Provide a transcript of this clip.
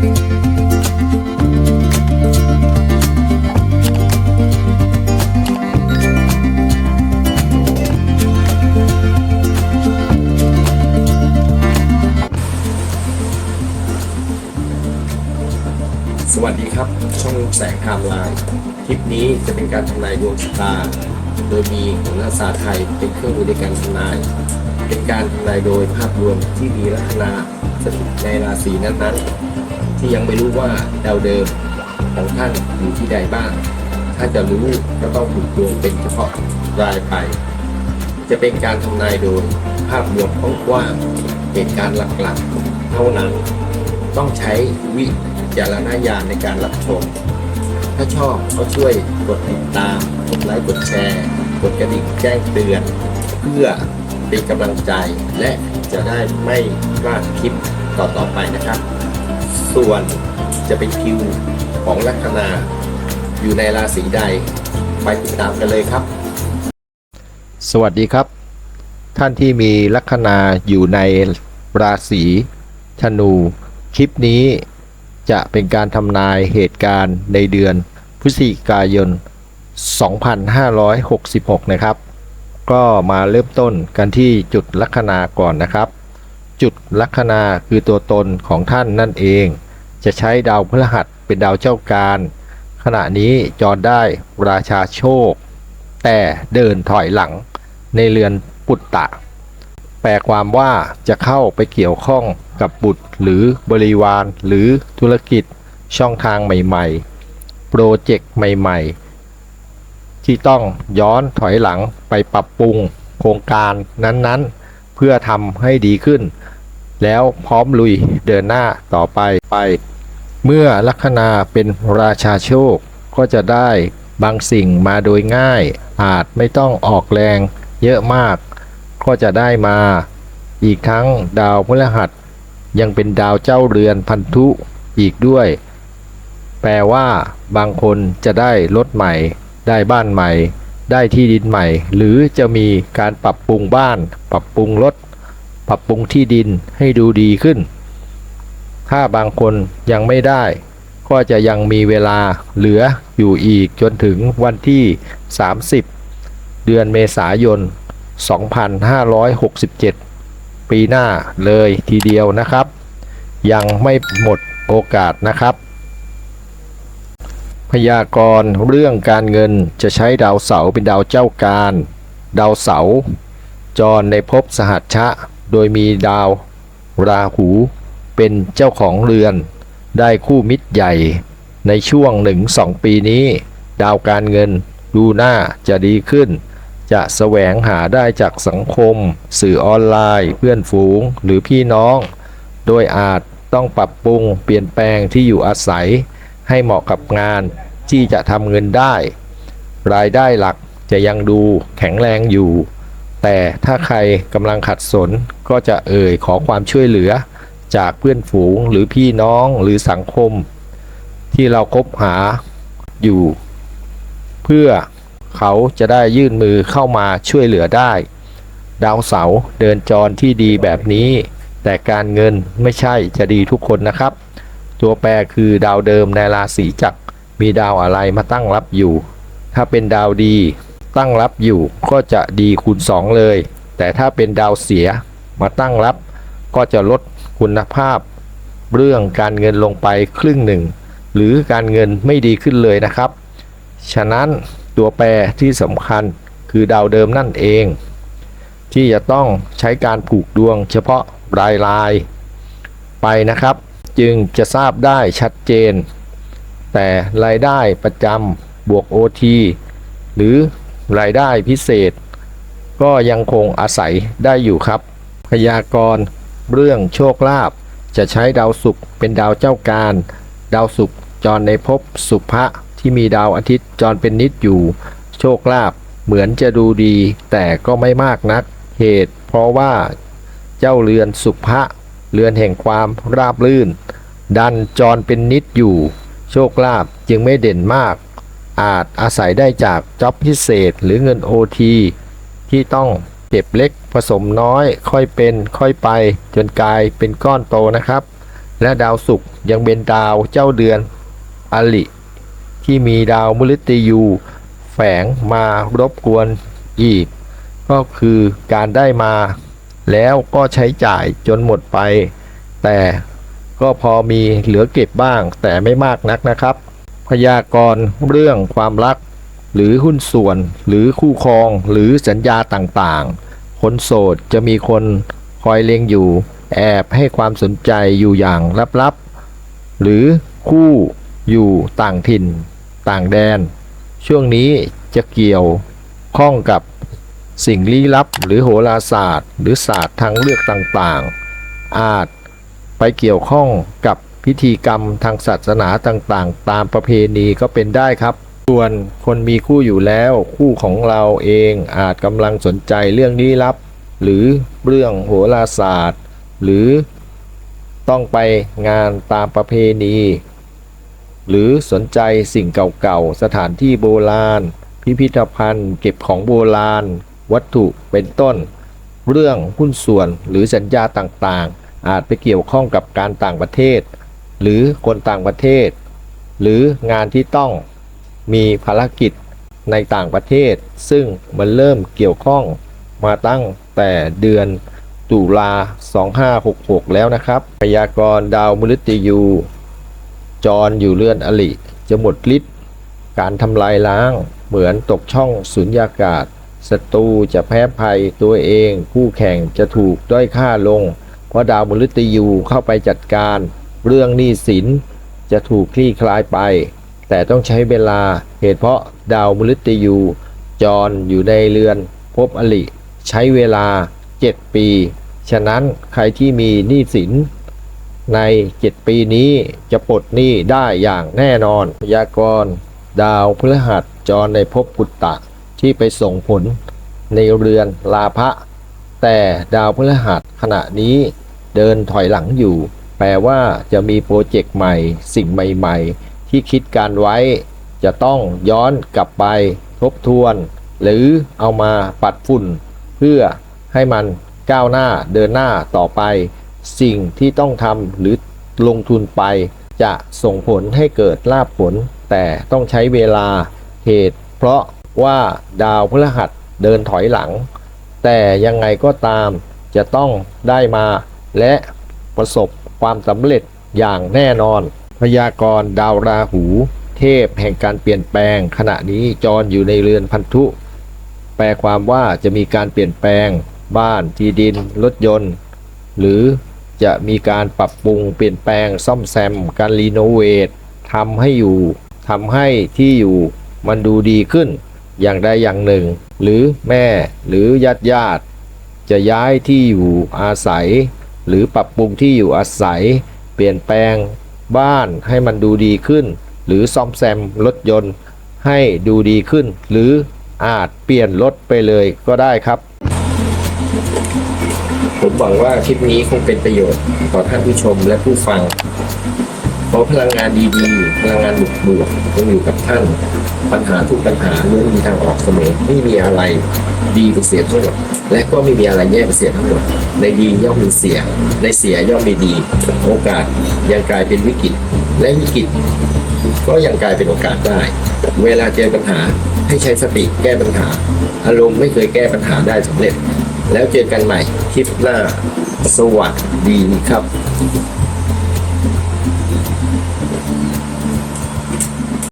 สวัสดีครับ ช่องแสงไทม์ไลน์คลิปนี้จะเป็นการทำนายดวงชะตา โดยมีโหราศาสตร์ไทยเป็นเครื่องมือในการทำนาย เป็นการทำนายโดยภาพรวมที่มีลัคนาสถิตในราศีนั้นๆ ที่ยังไม่รู้ว่าดาวเดิมของท่านอยู่ที่ใดบ้าง ถ้าจะรู้ก็ต้องผูกดวงเป็นเฉพาะรายไป จะเป็นการทำนายโดยภาพรวมกว้างเหตุการณ์หลักๆ เท่านั้น ต้องใช้วิจารณญาณในการรับชม ถ้าชอบก็ช่วยกดติดตาม กดไลค์ กดแชร์ กดกระดิ่งแจ้งเตือน เพื่อเป็นกำลังใจและจะได้ไม่พลาดคลิปต่อๆไปนะครับ ส่วนจะเป็นคิวของลัคนาอยู่ในราศีใด ไปติดตามกันเลยครับ สวัสดีครับ ท่านที่มีลัคนาอยู่ในราศีธนู คลิปนี้จะเป็นการทำนายเหตุการณ์ในเดือนพฤศจิกายน 2566 นะครับ ก็มาเริ่มต้นกันที่จุดลัคนาก่อนนะครับ จุดลัคนาคือตัวตนของท่านนั่นเอง จะใช้ดาวพฤหัสเป็นดาวเจ้าการ ขณะนี้จรได้ราชาโชค แต่เดินถอยหลังในเรือนปุตตะ แปลความว่าจะเข้าไปเกี่ยวข้องกับบุตรหรือบริวารหรือธุรกิจช่องทางใหม่ๆ โปรเจกต์ใหม่ๆ ที่ต้องย้อนถอยหลังไปปรับปรุงโครงการนั้นๆ เพื่อทำให้ดีขึ้น แล้วพร้อมลุยเดินหน้าต่อไปไป เมื่อลัคนาเป็นราชาโชค ก็จะได้บางสิ่งมาโดยง่าย อาจไม่ต้องออกแรงเยอะมาก ก็จะได้มา อีกทั้งดาวพฤหัส ยังเป็นดาวเจ้าเรือนพันธุอีกด้วย แปลว่า บางคนจะได้รถใหม่ ได้บ้านใหม่ ได้ที่ดินใหม่ หรือจะมีการปรับปรุงบ้าน ปรับปรุงรถ ปรับปรุงที่ดินให้ดูดีขึ้น ถ้าบางคนยังไม่ได้ ก็จะยังมีเวลาเหลืออยู่อีกจนถึงวันที่ 30 เดือนเมษายน 2567 ปีหน้าเลยทีเดียวนะครับ ยังไม่หมดโอกาสนะครับ พยากรณ์เรื่องการเงินจะใช้ดาวเสาเป็นดาวเจ้าการ ดาวเสาจรในภพสหัชชะ โดยมีดาว ราหูเป็นเจ้าของเรือน ได้คู่มิตรใหญ่ ในช่วงหนึ่งสองปีนี้ ดาวการเงินดูหน้าจะดีขึ้น จะแสวงหาได้จากสังคม สื่อออนไลน์เพื่อนฝูงหรือพี่น้อง โดยอาจต้องปรับปรุงเปลี่ยนแปลงที่อยู่อาศัย ให้เหมาะกับงานที่จะทำเงินได้ รายได้หลักจะยังดูแข็งแรงอยู่ แต่ถ้าใครกำลังขัดสนก็จะเอ่ยขอความช่วยเหลือจากเพื่อนฝูงหรือพี่น้องหรือสังคม ที่เราคบหาอยู่ เพื่อเขาจะได้ยื่นมือเข้ามาช่วยเหลือได้ ดาวเสาเดินจรที่ดีแบบนี้ แต่การเงินไม่ใช่จะดีทุกคนนะครับ ตัวแปรคือดาวเดิมในราศีจักรมีดาวอะไรมาตั้งรับอยู่ ถ้าเป็นดาวดี ตั้งรับอยู่ก็จะดีคูณ 2 เลย แต่ถ้าเป็นดาวเสียมาตั้งรับ ก็จะลดคุณภาพ เรื่องการเงินลงไปครึ่งหนึ่ง หรือการเงินไม่ดีขึ้นเลยนะครับ ฉะนั้นตัวแปรที่สำคัญคือดาวเดิมนั่นเอง ที่จะต้องใช้การผูกดวงเฉพาะรายลายไปนะครับ จึงจะทราบได้ชัดเจน แต่รายได้ประจำบวก OT หรือ รายได้พิเศษ ก็ยังคงอาศัยได้อยู่ครับ พยากรณ์เรื่องโชคลาภจะใช้ดาวศุกร์เป็นดาวเจ้าการ ดาวศุกร์จรในภพสุภะที่มีดาวอาทิตย์จรเป็นนิดอยู่ โชคลาภเหมือนจะดูดี แต่ก็ไม่มากนัก เหตุเพราะว่าเจ้าเรือนสุภะเรือนแห่งความราบรื่น ดันจรเป็นนิดอยู่ โชคลาภจึงไม่เด่นมาก อาจอาศัยได้จากจ็อบพิเศษหรือเงินโอทีที่ต้องเก็บเล็กผสมน้อย ค่อยเป็นค่อยไป จนกลายเป็นก้อนโตนะครับ และดาวศุกร์ยังเป็นดาวเจ้าเดือนอลิที่มีดาวมฤตยูแฝงมารบกวนอีก ก็คือการได้มา แล้วก็ใช้จ่ายจนหมดไป แต่ก็พอมีเหลือเก็บบ้างแต่ไม่มากนักนะครับ พยากรณ์เรื่องความรัก หรือหุ้นส่วน หรือคู่ครอง หรือสัญญาต่างๆ คนโสดจะมีคนคอยเล็งอยู่ แอบให้ความสนใจอยู่อย่างลับๆ หรือคู่อยู่ต่างถิ่น ต่างแดน ช่วงนี้จะเกี่ยวข้องกับสิ่งลี้ลับหรือโหราศาสตร์ หรือศาสตร์ทางเลือกต่างๆ อาจไปเกี่ยวข้องกับ พิธีกรรมทางศาสนาต่างๆ ตามประเพณีก็เป็นได้ครับ ส่วนคนมีคู่อยู่แล้วคู่ของเราเองอาจกำลังสนใจเรื่องลี้ลับ หรือเรื่องโหราศาสตร์ หรือต้องไปงานตามประเพณี หรือสนใจสิ่งเก่าๆ สถานที่โบราณ พิพิธภัณฑ์ เก็บของโบราณ วัตถุเป็นต้น เรื่องหุ้นส่วนหรือสัญญาต่างๆ อาจไปเกี่ยวข้องกับการต่างประเทศ หรือคนต่างประเทศ หรืองานที่ต้องมีภารกิจในต่างประเทศ ซึ่งมันเริ่มเกี่ยวข้องมาตั้งแต่เดือนตุลา 2566 แล้วนะครับ พยากรณ์ดาวมฤตยู จรอยู่เรือนอลิ จะหมดฤทธิ์การทำลายล้าง เหมือนตกช่องสุญญากาศศัตรูจะแพ้ภัยตัวเอง คู่แข่งจะถูกด้อยค่าลง เพราะดาวมฤตยูเข้าไปจัดการ เรื่องหนี้สินจะถูกคลี่คลายไป แต่ต้องใช้เวลาเหตุเพราะดาวมฤตยู จรอยู่ในเรือนภพอลิใช้เวลา 7 ปี ฉะนั้นใครที่มีหนี้สิน ใน 7 ปีนี้จะปลดหนี้ได้อย่างแน่นอนพยากรณ์ดาวพฤหัสจรในภพกุตตะที่ไปส่งผลในเรือนลาภะแต่ดาวพฤหัสขณะนี้เดินถอยหลังอยู่ แปลว่าจะมีโปรเจกต์ใหม่ สิ่งใหม่ๆ ที่คิดการไว้ จะต้องย้อนกลับไป ทบทวน หรือเอามาปัดฝุ่น เพื่อให้มันก้าวหน้าเดินหน้าต่อไป สิ่งที่ต้องทำหรือลงทุนไป จะส่งผลให้เกิดลาภผล แต่ต้องใช้เวลาเหตุ เพราะว่าดาวพฤหัสเดินถอยหลัง แต่ยังไงก็ตามจะต้องได้มาและประสบ ความสำเร็จอย่างแน่นอน พยากรณ์ดาวราหู เทพแห่งการเปลี่ยนแปลง ขณะนี้จรอยู่ในเรือนพันธุ แปลความว่าจะมีการเปลี่ยนแปลง บ้านที่ดิน รถยนต์ หรือจะมีการปรับปรุงเปลี่ยนแปลงซ่อมแซม การรีโนเวททำให้อยู่ทำให้ที่อยู่มันดูดีขึ้น อย่างใดอย่างหนึ่ง หรือแม่หรือญาติญาติจะย้ายที่อยู่อาศัย หรือปรับปรุงที่อยู่อาศัย เปลี่ยนแปลงบ้านให้มันดูดีขึ้น หรือซ่อมแซมรถยนต์ให้ดูดีขึ้น หรืออาจเปลี่ยนรถไปเลยก็ได้ครับ ผมหวังว่าคลิปนี้คงเป็นประโยชน์ต่อท่านผู้ชมและผู้ฟัง เพราะพลังงานดีๆ พลังงานบวกๆจะอยู่กับท่าน ปัญหาทุกปัญหาล้วนมีทางออกเสมอไม่มีอะไรดีไปเสียทั้งหมดและก็ไม่มีอะไรแย่ไปเสียทั้งหมดในดีย่อมมีเสีย ในเสียย่อมมีดี โอกาสยังกลายเป็นวิกฤต และวิกฤตก็ยังกลายเป็นโอกาสได้ เวลาเจอปัญหาให้ใช้สติแก้ปัญหา อารมณ์ไม่เคยแก้ปัญหาได้สำเร็จ แล้วเจอกันใหม่คลิปหน้าสวัสดีครับ